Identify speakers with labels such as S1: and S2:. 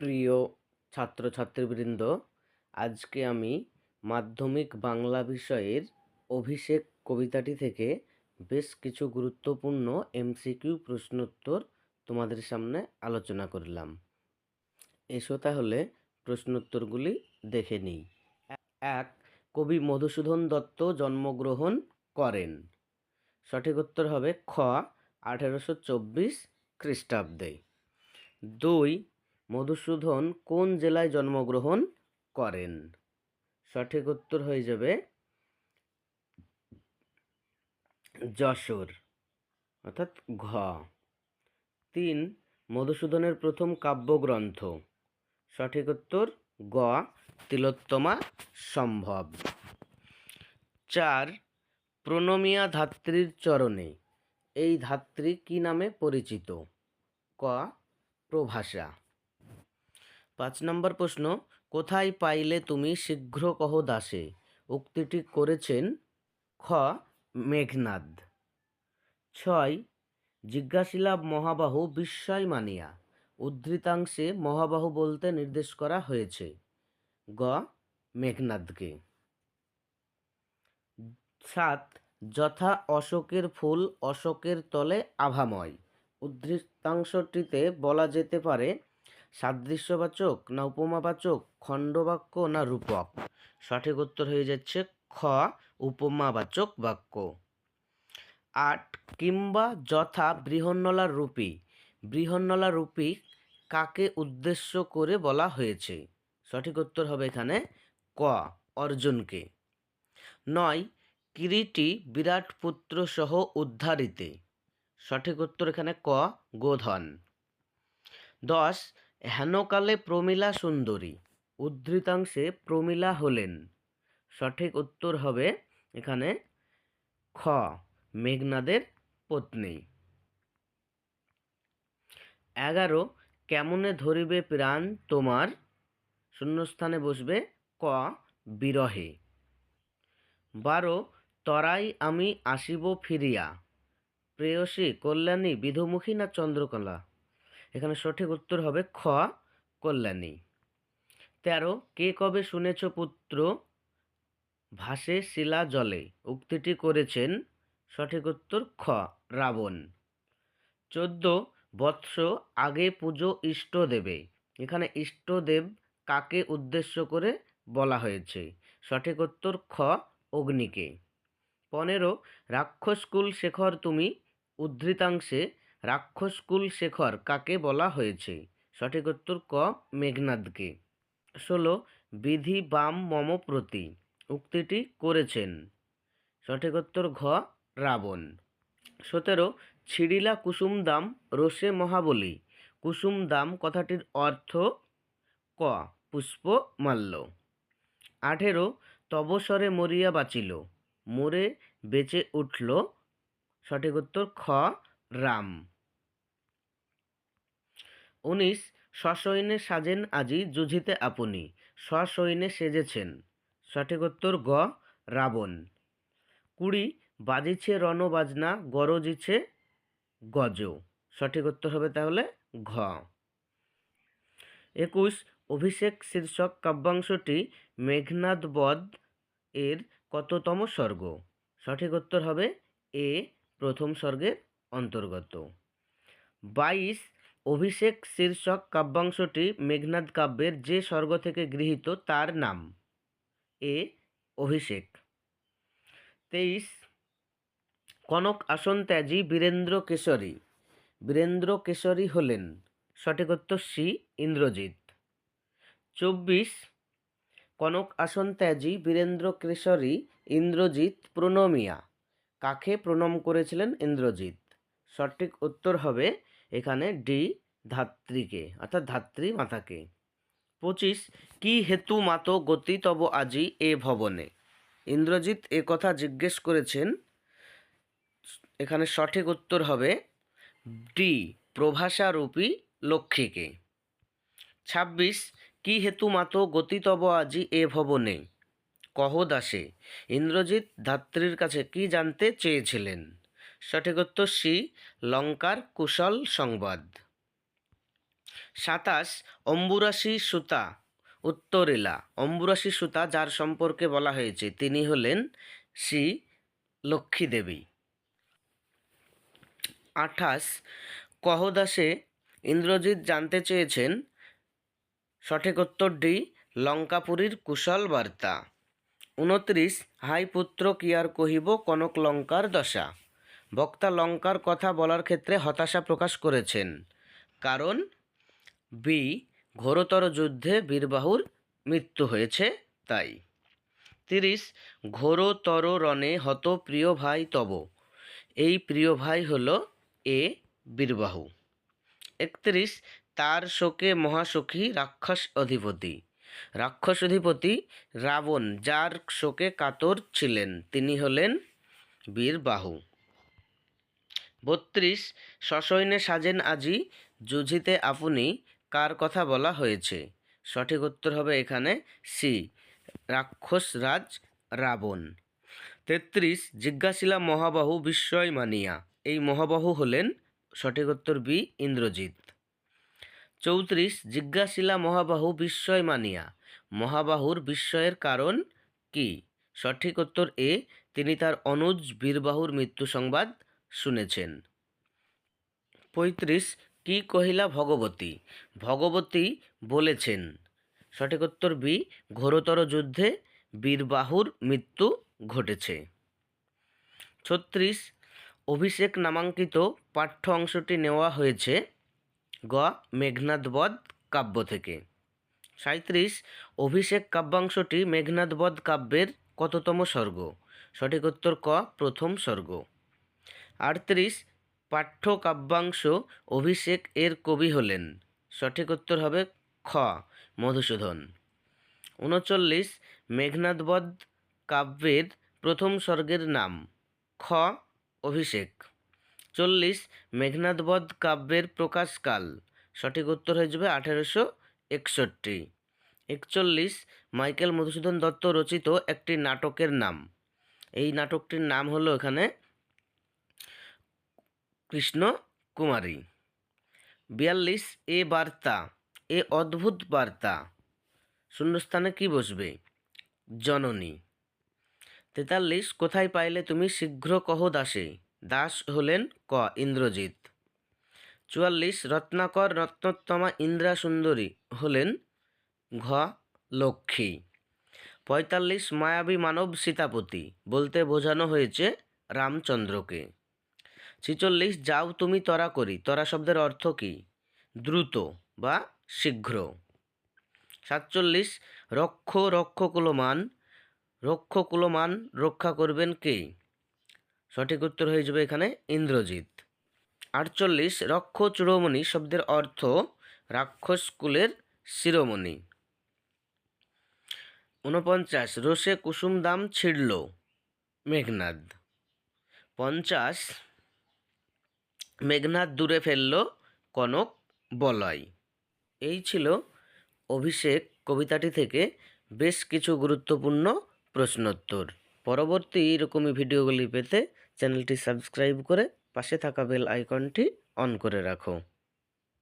S1: প্রিয় ছাত্রছাত্রীবৃন্দ, আজকে আমি মাধ্যমিক বাংলা বিষয়ের অভিষেক কবিতাটি থেকে বেশ কিছু গুরুত্বপূর্ণ এমসিকিউ প্রশ্নোত্তর তোমাদের সামনে আলোচনা করলাম। এসো তাহলে প্রশ্নোত্তরগুলি দেখে নিই। এক, কবি মধুসূদন দত্ত জন্মগ্রহণ করেন। সঠিক উত্তর হবে খ, আঠেরোশো চব্বিশ খ্রিস্টাব্দে। দুই মধুসূদন কোন জেলায় জন্মগ্রহণ করেন? সঠিক উত্তর হয়ে যাবে যশোর, অর্থাৎ ঘ। তিন, মধুসূদনের প্রথম কাব্যগ্রন্থ। সঠিক উত্তর, গ, তিলোত্তমা সম্ভব। চার, প্রণমিয়া ধাত্রীর চরণে। এই ধাত্রী কি নামে পরিচিত? ক, প্রভাষা। পাঁচ নম্বর প্রশ্ন, কোথায় পাইলে তুমি শীঘ্র কহ দাসে? উক্তিটি করেছেন খ, মেঘনাদ। ছয় জিজ্ঞাসিলা মহাবাহু বিস্ময় মানিয়া। উদ্ধৃতাংশে মহাবাহু বলতে নির্দেশ করা হয়েছে। গ, মেঘনাদকে। সাত, যথা অশোকের ফুল অশোকের তলে আভাময়। উদ্ধৃতাংশটিতে বলা যেতে পারে সাদৃশ্যবাচক না উপমাবাচক, খণ্ডবাক্য না রূপক? সঠিক উত্তর হয়ে যাচ্ছে খ, উপমাবাচক বাক্য। আট, কিংবা যথা বৃহন্নলা রূপী। বৃহন্নলা রূপী কাকে উদ্দেশ্য করে বলা হয়েছে? সঠিক উত্তর হবে এখানে ক, অর্জুনকে। নয়, কিরিটি বিরাট পুত্র সহ উদ্ধারিতে। সঠিক উত্তর এখানে ক, গোধন। দশ হেনকালে প্রমীলা সুন্দরী, উদ্ধৃতাংশে প্রমীলা হলেন। সঠিক উত্তর হবে এখানে খ, মেঘনাদের পত্নী। এগারো, কেমনে ধরিবে প্রাণ তোমার? শূন্যস্থানে বসবে ক, বিরহে। বারো, তরাই আমি আসিব ফিরিয়া। প্রেয়সী, কল্যাণী, বিধুমুখী না চন্দ্রকলা? এখানে সঠিক উত্তর হবে খ, কল্যাণী। তেরো, কে কবে শুনেছ পুত্র? ভাসে শিলা জলে। উক্তিটি করেছেন সঠিক উত্তর খ, রাবণ। চোদ্দ, বৎস আগে পুজো ইষ্ট দেবে। এখানে ইষ্টদেব কাকে উদ্দেশ্য করে বলা হয়েছে? সঠিক উত্তর খ, অগ্নিকে। পনেরো রাক্ষসকুল শেখর তুমি উদ্ধৃতাংশে রাক্ষসকুল শেখর কাকে বলা হয়েছে? সঠিক উত্তর ক, মেঘনাদকে। ষোলো, বিধি বাম মম প্রতি। উক্তিটি করেছেন। সঠিক উত্তর ঘ, রাবণ। সতেরো, ছিড়িলা কুসুম দাম রোষে মহাবলী। কুসুম দাম কথাটির অর্থ ক, পুষ্প মাল্য। আঠেরো তবসরে মরিয়া বাঁচিল। মরে বেঁচে উঠল। সঠিক উত্তর খ রাম। উনিশ সসৈন্যে সাজেন আজি যুঝিতে আপনি সসৈন্যে সেজেছেন। সঠিক উত্তর গ, রাবণ। কুড়ি, বাজিছে রণবাজনা গরজিছে গজ সঠিক উত্তর হবে তাহলে ঘ। একুশ, অভিষেক শীর্ষক কাব্যাংশটি মেঘনাদ বধ এর কততম স্বর্গ? সঠিক উত্তর হবে এ, প্রথম স্বর্গের অন্তর্গত। বাইশ, অভিষেক শীর্ষক কাব্যাংশটি মেঘনাদ কাব্যের যে স্বর্গ থেকে গৃহীত তার নাম। এ, অভিষেক। তেইশ, কনক আসন ত্যাজি বীরেন্দ্র কেশরী। বীরেন্দ্র কেশরী হলেন সঠিক উত্তর সি ইন্দ্রজিৎ। চব্বিশ, কনক আসন ত্যাজি বীরেন্দ্র কেশরী ইন্দ্রজিৎ প্রণমিয়া। কাকে প্রণম করেছিলেন ইন্দ্রজিৎ? সঠিক উত্তর হবে এখানে ডি, ধাত্রীকে, অর্থাৎ ধাত্রী মাতাকে। পঁচিশ, কি হেতু মাত গতি তব আজি এ ভবনে? ইন্দ্রজিৎ এ কথা জিজ্ঞেস করেছেন। এখানে সঠিক উত্তর হবে ডি, প্রভাষারূপী লক্ষ্মীকে। ছাব্বিশ, কি হেতু মাত গতি তব আজি এ ভবনে? কহ দাসে, ইন্দ্রজিৎ ধাত্রীর কাছে কি জানতে চেয়েছিলেন? সঠিক উত্তর সি, লঙ্কার কুশল সংবাদ। সাতাশ, অম্বুরাশি সুতা। উত্তরেলা অম্বুরাশি সুতা যার সম্পর্কে বলা হয়েছে, তিনি হলেন শ্রী লক্ষ্মী দেবী। আঠাশ, কহদাসে ইন্দ্রজিৎ জানতে চেয়েছেন, সঠিক উত্তরটি লঙ্কাপুরীর কুশল বার্তা। উনত্রিশ, হাই পুত্র কি আর কহিব কনক লঙ্কার দশা? বক্তা লঙ্কার কথা বলার ক্ষেত্রে হতাশা প্রকাশ করেছেন। কারণ বি ঘোরতর যুদ্ধে বীরবাহুর মৃত্যু হয়েছে, তাই। তিরিশ, ঘোরতর রণে হত প্রিয় ভাই তব। এই প্রিয় ভাই হল এ বীরবাহু। একত্রিশ, তার শোকে মহাসখী রাক্ষস অধিপতি। রাক্ষস অধিপতি রাবণ, যার শোকে কাতর ছিলেন, তিনি হলেন বীরবাহু। বত্রিশ সসৈন্যে সাজেন আজি, যুঝিতে আপনি কার কথা বলা হয়েছে? সঠিক উত্তর হবে এখানে সি রাক্ষস রাজ রাবণ। তেত্রিশ, জিজ্ঞাসিলা মহাবাহু বিস্ময় মানিয়া। এই মহাবাহু হলেন সঠিক উত্তর বি, ইন্দ্রজিৎ। চৌত্রিশ, জিজ্ঞাসিলা মহাবাহু বিস্ময় মানিয়া। মহাবাহুর বিস্ময়ের কারণ কি? সঠিক উত্তর এ, তিনি তার অনুজ বীরবাহুর মৃত্যু সংবাদ শুনেছেন। পঁয়ত্রিশ, কি কহিলা ভগবতী? ভগবতী বলেছেন সঠিক উত্তর বি, ঘোরতর যুদ্ধে বীরবাহুর মৃত্যু ঘটেছে। ছত্রিশ, অভিষেক নামাঙ্কিত পাঠ্য অংশটি নেওয়া হয়েছে গ, মেঘনাদবধ কাব্য থেকে। সাঁত্রিশ অভিষেক কাব্যাংশটি মেঘনাদবধ কাব্যের কততম স্বর্গ? সঠিক উত্তর ক, প্রথম স্বর্গ। আটত্রিশ পাঠ্য কাব্যাংশ অভিষেক এর কবি হলেন। সঠিক উত্তর হবে খ, মধুসূদন। উনচল্লিশ মেঘনাদবধ কাব্যের প্রথম স্বর্গের নাম, খ, অভিষেক। চল্লিশ মেঘনাদবধ কাব্যের প্রকাশকাল, সঠিক উত্তর হয়ে যাবে আঠেরোশো একষট্টি। একচল্লিশ মাইকেল মধুসূদন দত্ত রচিত একটি নাটকের নাম, এই নাটকটির নাম হলো এখানে কৃষ্ণ কুমারী। বিয়াল্লিশ, এ বার্তা, এ অদ্ভুত বার্তা। শূন্যস্থানে কি বসবে? জননী। তেতাল্লিশ, কোথায় পাইলে তুমি শীঘ্র কহ দাসে? দাস হলেন ক, ইন্দ্রজিৎ। চুয়াল্লিশ, রত্নাকর রত্নোত্তমা ইন্দ্রা সুন্দরী হলেন ঘ, লক্ষ্মী। পঁয়তাল্লিশ, মায়াবী মানব সীতাপতি, বলতে বোঝানো হয়েছে রামচন্দ্রকে। ছিচল্লিশ, যাও তুমি তরা করি। তরা শব্দের অর্থ কী? দ্রুত বা শীঘ্র। সাতচল্লিশ, রক্ষ, রক্ষকুলমান। রক্ষকুলমান রক্ষা করবেন কে? সঠিক উত্তর হয়ে যাবে এখানে ইন্দ্রজিৎ। আটচল্লিশ, রক্ষ চূড়মণি শব্দের অর্থ রাক্ষস কুলের শিরোমণি। ঊনপঞ্চাশ, রোষে কুসুম দাম ছিড়ল, মেঘনাদ। পঞ্চাশ মেঘনাদ দূরে ফেলল কনক বলয়। এই ছিল অভিষেক কবিতাটি থেকে বেশ কিছু গুরুত্বপূর্ণ প্রশ্নোত্তর। পরবর্তী এরকমই ভিডিওগুলি পেতে চ্যানেলটি সাবস্ক্রাইব করে পাশে থাকা বেল আইকনটি অন করে রাখো।